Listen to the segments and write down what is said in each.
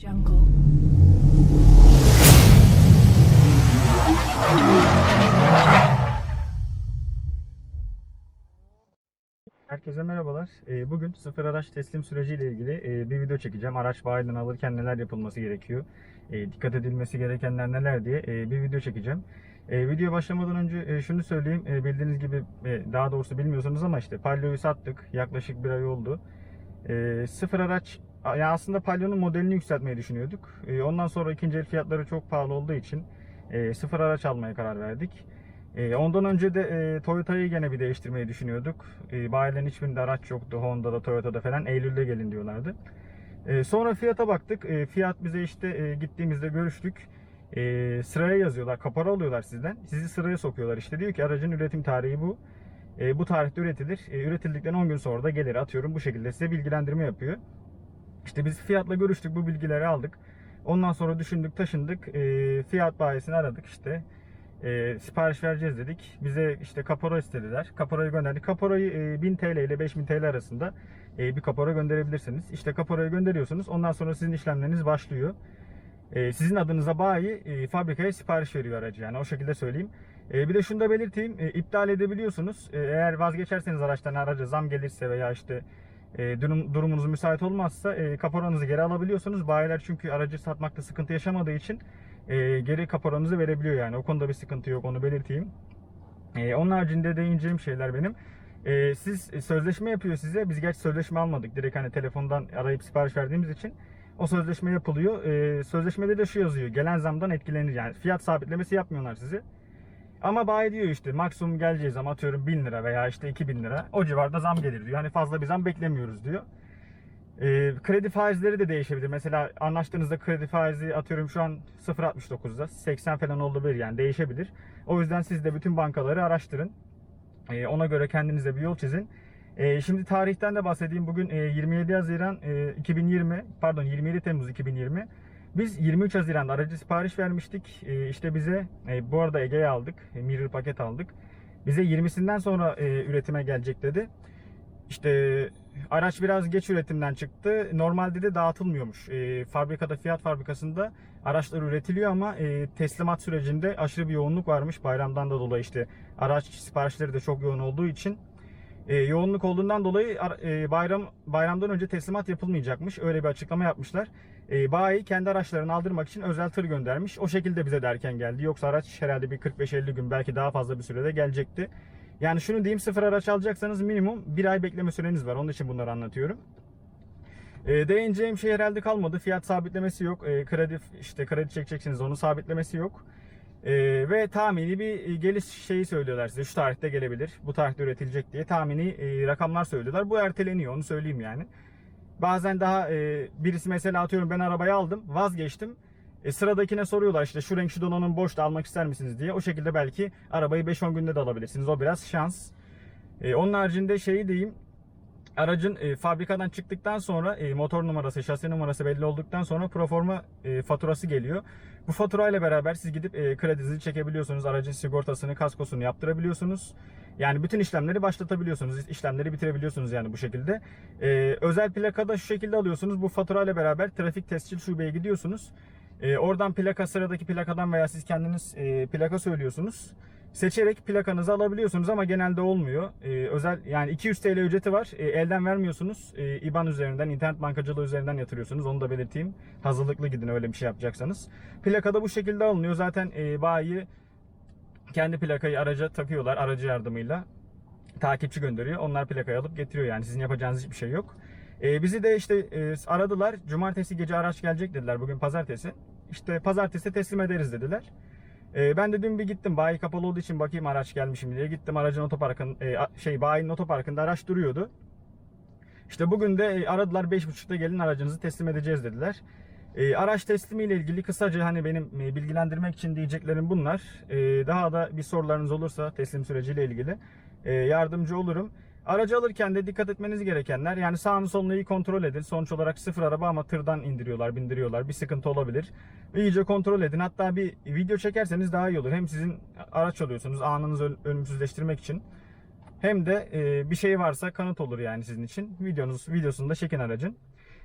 Jungle. Herkese merhabalar. Ee, Bugün sıfır araç teslim süreciyle ilgili e, bir video çekeceğim. Araç bayiden alırken neler yapılması gerekiyor, e, dikkat edilmesi gerekenler neler diye e, bir video çekeceğim. Video başlamadan önce şunu söyleyeyim. Bildiğiniz gibi daha doğrusu bilmiyorsunuz ama işte Palio'yu sattık. Yaklaşık bir ay oldu. Sıfır araç yani aslında Palio'nun modelini yükseltmeyi düşünüyorduk. E, Ondan sonra ikinci el fiyatları çok pahalı olduğu için e, sıfır araç almaya karar verdik. E, ondan önce de e, Toyota'yı gene bir değiştirmeyi düşünüyorduk. E, bayilerin hiçbirinde araç yoktu. Honda'da, Toyota'da falan. Eylül'de gelin diyorlardı. E, sonra fiyata baktık. E, fiyat bize işte e, gittiğimizde görüştük. E, sıraya yazıyorlar. Kapora alıyorlar sizden. Sizi sıraya sokuyorlar. İşte diyor ki aracın üretim tarihi bu. E, bu tarihte üretilir. E, üretildikten 10 gün sonra da gelir. Atıyorum bu şekilde size bilgilendirme yapıyor. İşte biz fiyatla görüştük. Bu bilgileri aldık. Ondan sonra düşündük, taşındık. E, fiyat bayisini aradık işte. E, sipariş vereceğiz dedik. Bize işte kapora istediler. Kaporayı gönderdik. Kaporayı e, 1000 TL ile 5000 TL arasında e, bir kapora gönderebilirsiniz. İşte kaporayı gönderiyorsunuz. Ondan sonra sizin işlemleriniz başlıyor. E, sizin adınıza bayi e, fabrikaya sipariş veriyor aracı. Yani o şekilde söyleyeyim. E, bir de şunu da belirteyim. E, iptal edebiliyorsunuz. E, eğer vazgeçerseniz araçtan araca zam gelirse veya işte e, durum, durumunuz müsait olmazsa e, kaporanızı geri alabiliyorsunuz. Bayiler çünkü aracı satmakta sıkıntı yaşamadığı için e, geri kaporanızı verebiliyor yani. O konuda bir sıkıntı yok onu belirteyim. E, onun haricinde değineceğim şeyler benim. E, siz sözleşme yapıyor size. Biz gerçi sözleşme almadık. Direkt hani telefondan arayıp sipariş verdiğimiz için. O sözleşme yapılıyor. E, sözleşmede de şu yazıyor. Gelen zamdan etkilenir. Yani fiyat sabitlemesi yapmıyorlar size. Ama bayi diyor işte maksimum geleceği zam atıyorum 1000 lira veya işte 2000 lira. O civarda zam gelir diyor. Hani fazla bir zam beklemiyoruz diyor. E, kredi faizleri de değişebilir. Mesela anlaştığınızda kredi faizi atıyorum şu an 0.69'da 80 falan oldu bir yani değişebilir. O yüzden siz de bütün bankaları araştırın. E, ona göre kendinize bir yol çizin. E, şimdi tarihten de bahsedeyim. Bugün e, 27 Haziran e, 2020 pardon 27 Temmuz 2020. Biz 23 Haziran'da aracı sipariş vermiştik. E, işte bize e, bu arada Ege'ye aldık. E, mirror paket aldık. Bize 20'sinden sonra e, üretime gelecek dedi. İşte araç biraz geç üretimden çıktı. Normalde de dağıtılmıyormuş. E, fabrikada Fiat fabrikasında araçlar üretiliyor ama teslimat sürecinde aşırı bir yoğunluk varmış. Bayramdan da dolayı işte araç siparişleri de çok yoğun olduğu için yoğunluk olduğundan dolayı bayram bayramdan önce teslimat yapılmayacakmış. Öyle bir açıklama yapmışlar. E, bayi kendi araçlarını aldırmak için özel tır göndermiş. O şekilde bize derken geldi. Yoksa araç herhalde bir 45-50 gün belki daha fazla bir sürede gelecekti. Yani şunu diyeyim sıfır araç alacaksanız minimum bir ay bekleme süreniz var. Onun için bunları anlatıyorum. E, değineceğim şey herhalde kalmadı. Fiyat sabitlemesi yok. E, kredi işte kredi çekeceksiniz onun sabitlemesi yok. E, ve tahmini bir geliş şeyi söylüyorlar size. Şu tarihte gelebilir. Bu tarihte üretilecek diye tahmini e, rakamlar söylüyorlar. Bu erteleniyor onu söyleyeyim yani. Bazen daha e, birisi mesela atıyorum ben arabayı aldım vazgeçtim. E, sıradakine soruyorlar işte şu renk şu donanım boş da almak ister misiniz diye. O şekilde belki arabayı 5-10 günde de alabilirsiniz. O biraz şans. E, onun haricinde şeyi diyeyim. Aracın e, fabrikadan çıktıktan sonra e, motor numarası, şasi numarası belli olduktan sonra proforma e, faturası geliyor. Bu faturayla beraber siz gidip e, kredinizi çekebiliyorsunuz. Aracın sigortasını, kaskosunu yaptırabiliyorsunuz. Yani bütün işlemleri başlatabiliyorsunuz. işlemleri bitirebiliyorsunuz yani bu şekilde. E, özel plakada şu şekilde alıyorsunuz. Bu faturayla beraber trafik tescil şubeye gidiyorsunuz. E, oradan plaka sıradaki plakadan veya siz kendiniz e, plaka söylüyorsunuz. Seçerek plakanızı alabiliyorsunuz ama genelde olmuyor. E, özel yani 200 TL ücreti var. E, elden vermiyorsunuz. E, IBAN üzerinden, internet bankacılığı üzerinden yatırıyorsunuz. Onu da belirteyim. Hazırlıklı gidin öyle bir şey yapacaksanız. Plakada bu şekilde alınıyor. Zaten e, bayi kendi plakayı araca takıyorlar aracı yardımıyla. Takipçi gönderiyor. Onlar plakayı alıp getiriyor yani. Sizin yapacağınız hiçbir şey yok. E, bizi de işte e, aradılar. Cumartesi gece araç gelecek dediler. Bugün pazartesi. İşte pazartesi teslim ederiz dediler. E, ben de dün bir gittim. Bayi kapalı olduğu için bakayım araç gelmiş mi diye. Gittim aracın otoparkın e, şey bayinin otoparkında araç duruyordu. İşte bugün de e, aradılar 5.30'da gelin aracınızı teslim edeceğiz dediler. E, araç teslimi ile ilgili kısaca hani benim e, bilgilendirmek için diyeceklerim bunlar. E, daha da bir sorularınız olursa teslim süreciyle ilgili e, yardımcı olurum. Aracı alırken de dikkat etmeniz gerekenler yani sağını solunu iyi kontrol edin. Sonuç olarak sıfır araba ama tırdan indiriyorlar, bindiriyorlar. Bir sıkıntı olabilir. İyice kontrol edin. Hatta bir video çekerseniz daha iyi olur. Hem sizin araç alıyorsunuz anınızı ölümsüzleştirmek için. Hem de e, bir şey varsa kanıt olur yani sizin için. Videonuz videosunu da çekin aracın.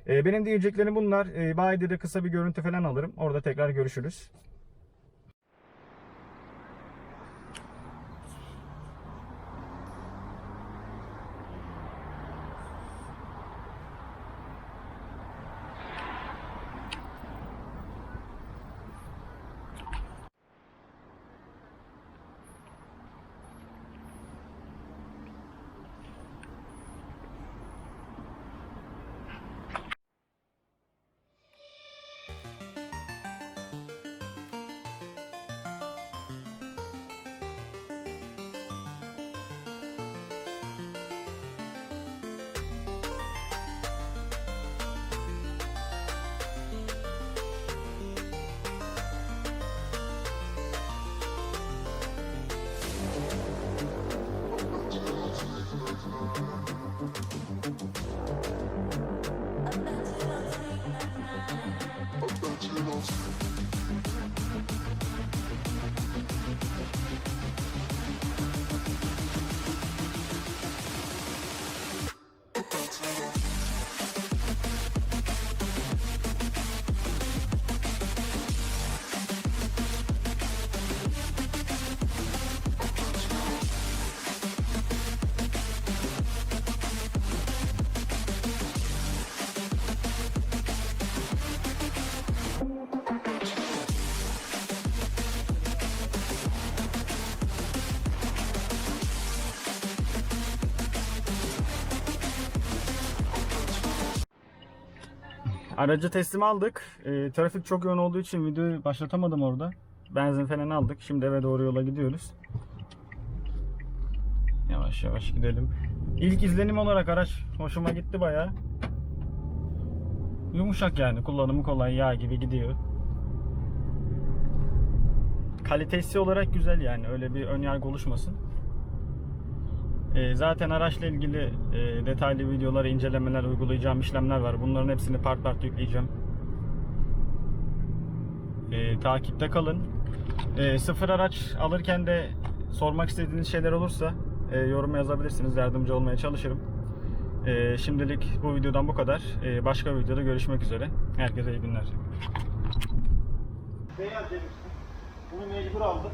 E, benim diyeceklerim bunlar. E, bayide de kısa bir görüntü falan alırım. Orada tekrar görüşürüz. I've got you lost. Aracı teslim aldık. E, trafik çok yoğun olduğu için videoyu başlatamadım orada. Benzin falan aldık. Şimdi eve doğru yola gidiyoruz. Yavaş yavaş gidelim. İlk izlenim olarak araç hoşuma gitti bayağı. Yumuşak yani. Kullanımı kolay. Yağ gibi gidiyor. Kalitesi olarak güzel yani. Öyle bir ön yargı oluşmasın. E, zaten araçla ilgili e, detaylı videolar, incelemeler, uygulayacağım işlemler var. Bunların hepsini part part yükleyeceğim. E, takipte kalın. E, sıfır araç alırken de sormak istediğiniz şeyler olursa e, yazabilirsiniz. Yardımcı olmaya çalışırım. Şimdilik bu videodan bu kadar. Başka bir videoda görüşmek üzere. Herkese iyi günler. Beyaz demiştim. Bunu mecbur aldım.